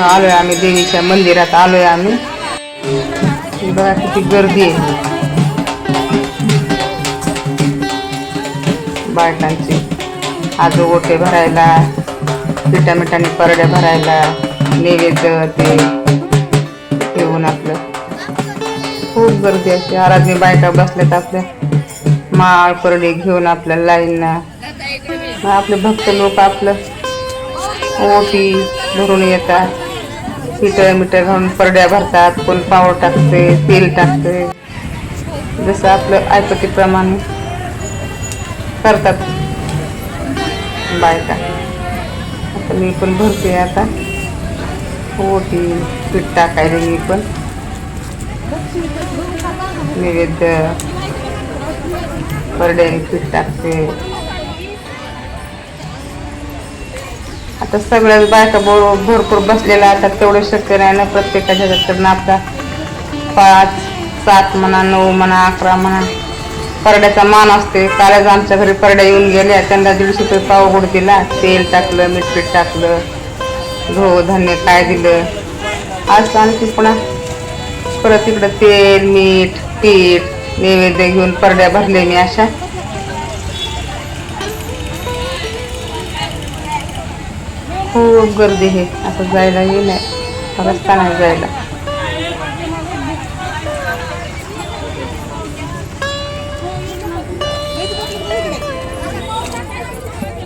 बघा आलोय आम्ही देवीच्या मंदिरात आलोय आम्ही. बघा किती गर्दी आहे. बायकांची आजू ओटे भरायला पिठा मिठाने परड्या भरायला नैवेद्य ते घेऊन आपलं. खूप गर्दी अशी. आराधी बायका बसल्यात आपल्या. माळ परडे घेऊन आपल्या लाईनना मग आपले भक्त लोक आपलं. ओटी भरून येतात. पिठं मिठं घालून परड्या भरतात कोण पावड टाकते तेल टाकते. जसं आपलं ऐपतीप्रमाणे करतात. बायका आता मी पण भरते आता. हो, ओटी पीठ टाकायला मी पण. नैवेद्य. परड्याने पीठ टाकते. आता सगळ्याच बायका बरो- भरपूर बसलेल्या असतात तेवढं शक्य नाही ना प्रत्येकाच्या ह्याच्याकडनं आपला पाच सात म्हणा नऊ म्हणा अकरा म्हणा. परड्याचा मान असते कालच आमच्या घरी परड्या येऊन गेल्या. त्यांना दीडशे रुपये पावगुड दिला तेल टाकलं मीठ पीठ टाकलं गहू धान्य काय दिलं. आज आणखी पुन्हा परत इकडं तेल मीठ पीठ नैवेद्य घेऊन परड्या भरले मी अशा. खूप गर्दी आहे. असं जायला येईल रस्ता नाही जायला.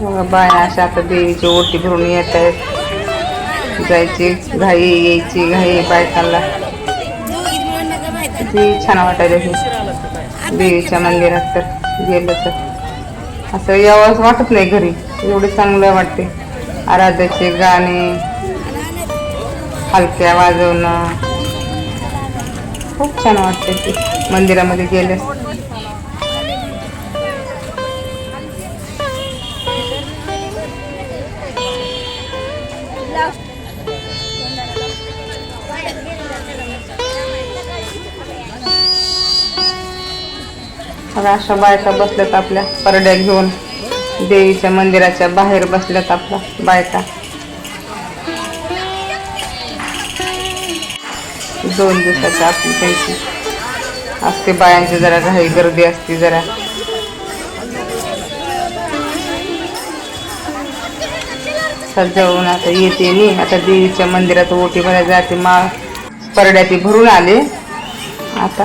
बघा बाया अशा आता देवीची ओटी भरून येत आहेत. जायची घाई यायची घाई बायकांना. किती छान वाटायला हे. देवीच्या मंदिरात तर गेलं तर. असं यावंच वाटत नाही घरी. एवढे चांगलं वाटते आराध्याचे गाणे हलक्या वाजवणं. खूप छान वाटते ते. मंदिरामध्ये गेल्यास अशा बायका बसल्यात आपल्या परड्या घेऊन. देवीच्या मंदिराच्या बाहेर बसल्यात आपला बायका. दोन दिवसाच्या आपली त्यांची असते बायांची जरा घाई गर्दी असते जरा. सजावून आता येते मी. आता देवीच्या मंदिरात ओटी भरायला जाते. माळ परड्या ते भरून आले. आता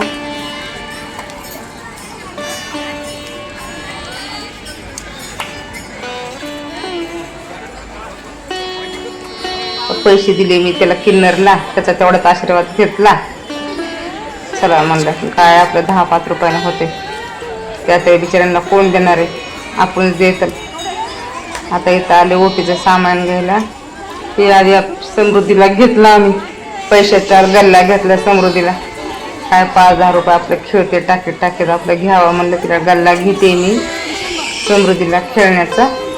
पैसे दिले मी त्याला किन्नरला त्याचा तेवढाच आशीर्वाद घेतला. चला म्हणलं काय आपलं दहा पाच रुपयानं होते. त्या त्या बिचाऱ्यांना कोण देणार आहे? आपणच देत आता इथं आले ओपीचं सामान घ्यायला. ते आधी आप- समृद्धीला घेतला आम्ही. पैशाचा गल्ला घेतला समृद्धीला. काय पाच दहा रुपये आपलं खेळते टाकीत टाकीत आपलं घ्यावा म्हणलं तिला गल्ला घेते मी. समृद्धीला खेळण्याचा.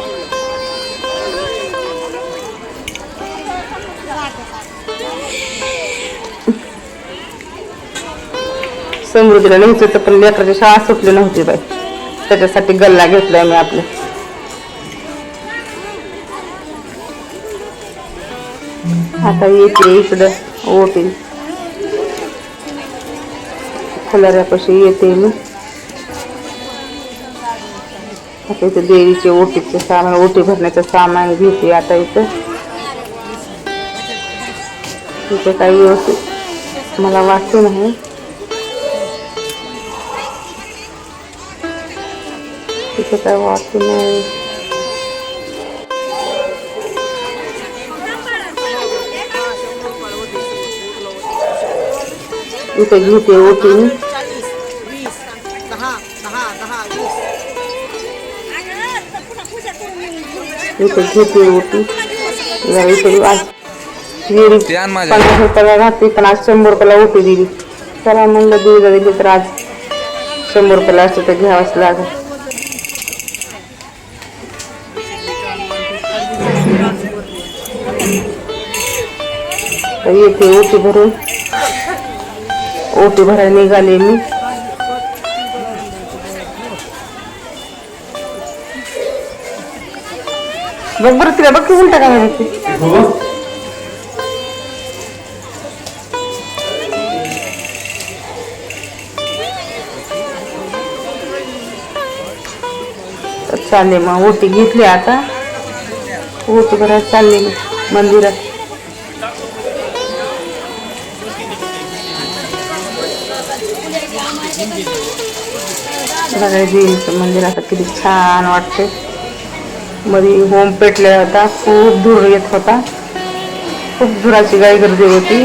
समृद्धीला न्यायचं होतं पण लेकराची शाळा सुटली नव्हती बाई. त्याच्यासाठी गल्ला घेतलाय मी आपल्या. आता येते इकडं ओटी फुलाऱ्यापाशी येते मी. आता इथं देवीचे ओटीचे सामान ओटी भरण्याचं सामान घेते आता इथं. इथं काही व्यवस्थित मला वाटते नाही. तिथे काय वाटत नाही. इथे घेते वीस इथे घेते जरा इथे आज माझ्या. पन्नास रुपयाला घातली पण आज शंभर रुपयाला ओटी दिली. चला म्हणलं दिली दिली तर आज शंभर रुपयाला असतं तर घ्यावंच लागेल. येते ओटी भरून. ओटी भरायला निघाले मी. बघ बरं तिला बघ किती काय माहिती चालले मग ओटी घेतली आता. ओटी भरायला चालले मंदिरात. बघा देवीचं मंदिर असं किती छान वाटते. मध्ये होम पेटल्या होता खूप धूर येत होता. खूप धुराची गाई गर्दी होती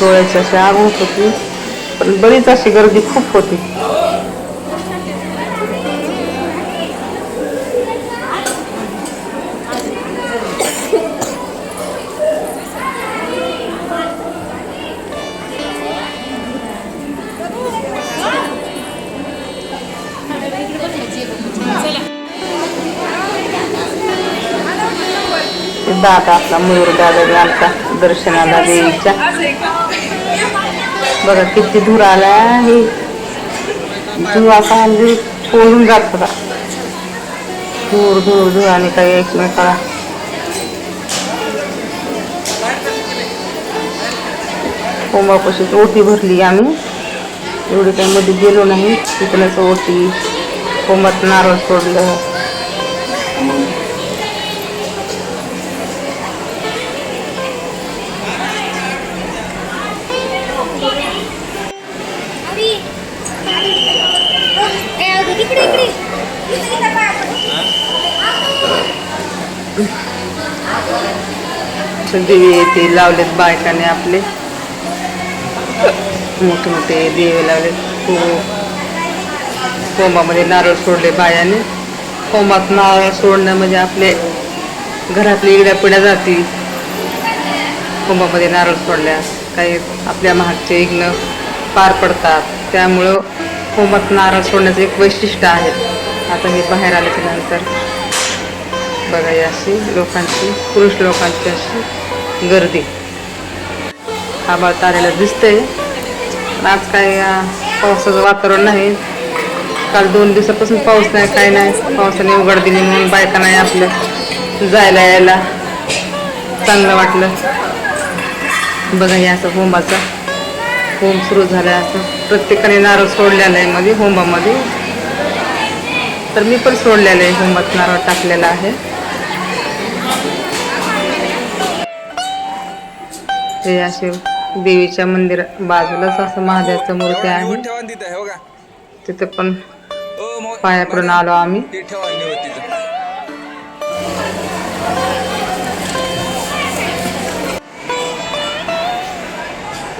डोळ्याची अशी आग होत होती. पण बरीच अशी गर्दी खूप होती. दादा आपला मयूर दादा आमचा दर्शनाला देवीच्या बघा किती धूर आला हे धूर असा म्हणजे पोळून जात होता धूर धूर धूर आणि काही एकमेकाला कोंबापाशीच ओटी भरली आम्ही. एवढी काही मध्ये गेलो नाही. तिकडच ओटी. कोंबात नारळ सोडलं. दिवे ते लावलेत बायकाने आपले. मोठे मोठे दिवे लावलेत. हो. कोंबामध्ये नारळ सोडले बायाने. कोंबात नारळ सोडणं म्हणजे आपले घरातली इड्या पिढ्या जातील. कुंभामध्ये नारळ सोडल्यास काही आपल्या महागचे इग्न पार पडतात. त्यामुळं कुंभात नारळ सोडण्याचं एक वैशिष्ट्य आहे. आता मी बाहेर आल्याच्यानंतर बघा ही अशी लोकांची पुरुष लोकांची अशी गर्दी. आबाळ तारेला दिसतंय. आज काय पावसाचं वातावरण नाही. काल दोन दिवसापासून पाऊस नाही काय नाही. पावसाने उघड दिली म्हणून बायका नाही आपलं जायला यायला चांगलं वाटलं. बघा हे असं होंबाचा. होम सुरू झाला असं. प्रत्येकाने नारळ सोडलेला आहे मध्ये होंबामध्ये. तर मी पण सोडलेलं आहे होंबात नारळ टाकलेला आहे. हे असे देवीच्या मंदिर बाजूलाच असं महादेवाचं मूर्ती आहे. तिथं हे तिथं पण पाया पडून आलो आम्ही.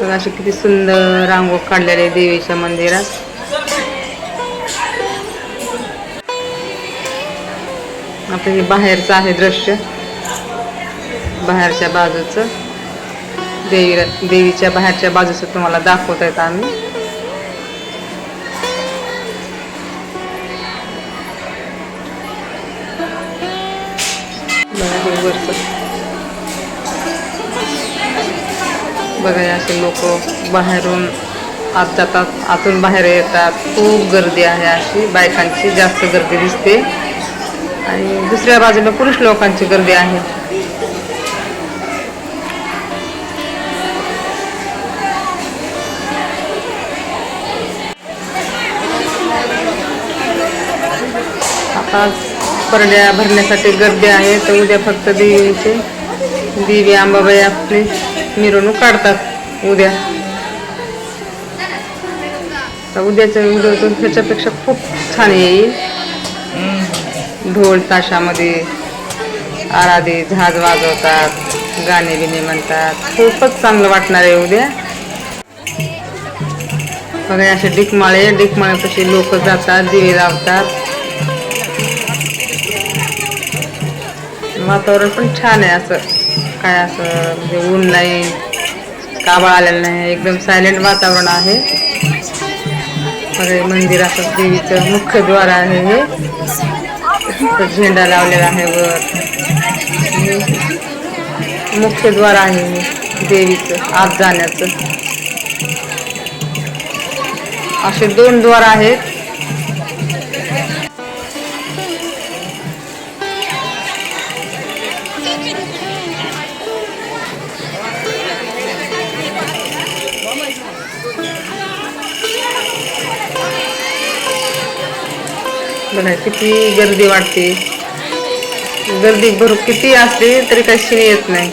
तर अशी किती सुंदर रांगोळ काढलेले देवीच्या मंदिरात. आपलं हे बाहेरचं आहे दृश्य. बाहेरच्या बाजूचं. देवीला देवीच्या बाहेरच्या बाजूचं तुम्हाला दाखवत आहेत आम्ही. बघा असे लोक बाहेरून आत जातात आतून बाहेर येतात. खूप गर्दी आहे अशी. बायकांची जास्त गर्दी दिसते. आणि दुसऱ्या बाजूला पुरुष लोकांची गर्दी आहे. आज परड्या भरण्यासाठी गर्दी आहे तर उद्या फक्त देवीचे देवी अंबाबाई आपली मिरवणूक काढतात उद्या. तर उद्याच्या उद्या ह्याच्यापेक्षा खूप छान येईल. ढोल ताशामध्ये आराधे झाज वाजवतात गाणे बिणे म्हणतात. खूपच चांगलं वाटणार आहे उद्या. बघा असे डिकमाळे डिकमाळ्यापाशी लोक जातात दिवे लावतात. वातावरण पण छान आहे असं. काय असं म्हणजे ऊन नाही काबाळ आलेलं नाही एकदम सायलेंट वातावरण आहे. बघा मंदिर असं देवीचं मुख्य द्वार आहे हे. झेंडा लावलेला आहे वर. मुख्य द्वार आहे हे देवीचं आत जाण्याचं. असे दोन द्वार आहेत. बघा किती गर्दी वाटते. गर्दी भरू किती असते तरी काही शिणी येत नाही.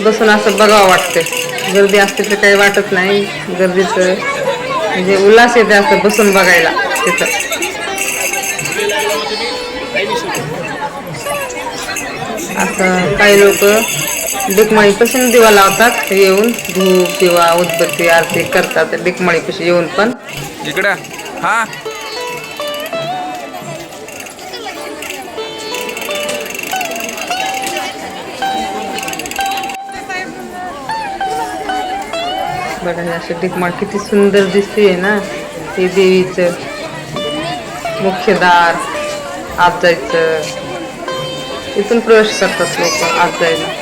बसून असं बघावं वाटतं गर्दी असते तर काही वाटत नाही. गर्दीचं म्हणजे उल्हास येते असं बसून बघायला तिथं. असं काही लोक डिकमळीपासून दिवा लावतात येऊन धूप किंवा उदबत्ती आरती करतात डिकमळीपाशी येऊन पण. इकडं. हा. बघा डिकमाळ किती सुंदर दिसते ना. हे देवीचं मुख्य दार आत जायचं. इथून प्रवेश करतात लोक आत जायला.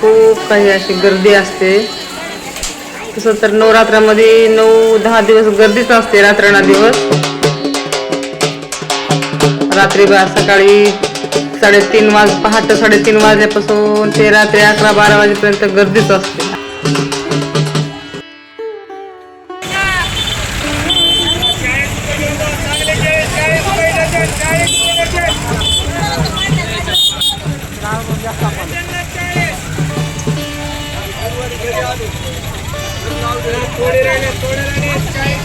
खूप काही अशी गर्दी असते. तसं तर नवरात्रामध्ये नऊ दहा दिवस गर्दीच असते रात्रणा दिवस. रात्री बा सकाळी साडेतीन वाज पहाटे साडेतीन वाजल्यापासून ते रात्री अकरा बारा वाजेपर्यंत गर्दीच असते. थोडे राहिले थोडे राहिले.